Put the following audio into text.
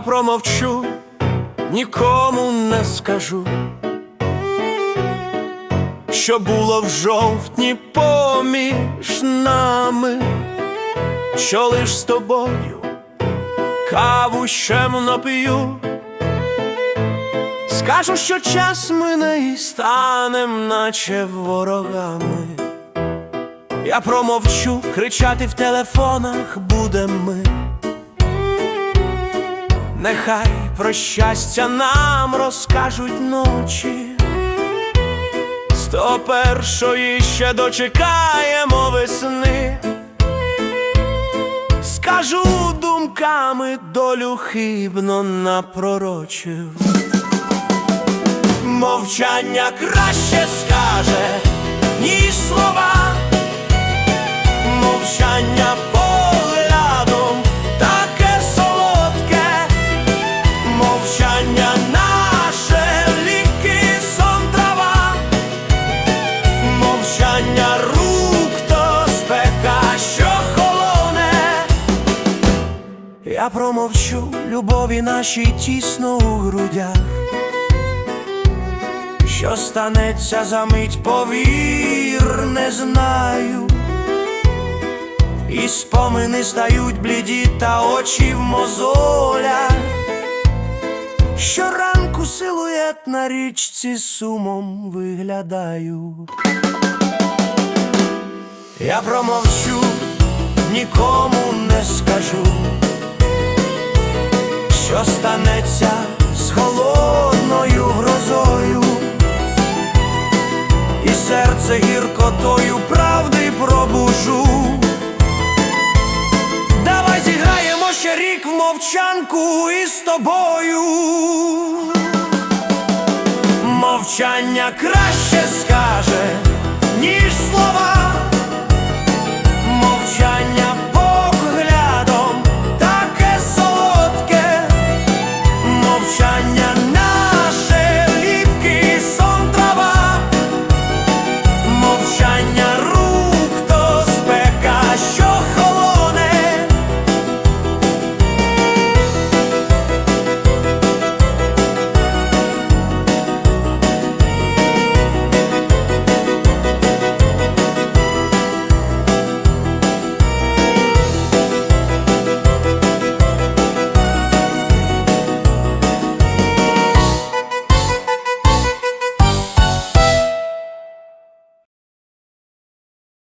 промовчу, нікому не скажу, що було в жовтні поміж нами, що лиш з тобою каву щемно п'ю. Скажу, що час мине і станем, наче ворогами. Я промовчу, кричати в телефонах будем ми. Нехай про щастя нам розкажуть ночі. Сто першої ще дочекаємо весни. Скажу думками долю хибно напророчив. Мовчання краще скаже, Я промовчу любові нашій тісно у грудях. Що станеться за мить, повір, не знаю. І спомини стають бліді та очі в мозолях. Щоранку силует на річці сумом виглядаю. Я промовчу, нікому не скажу, що станеться з холодною грозою, і серце гіркотою правди пробужу. Давай зіграємо ще рік в мовчанку із тобою. Мовчання краще скаже.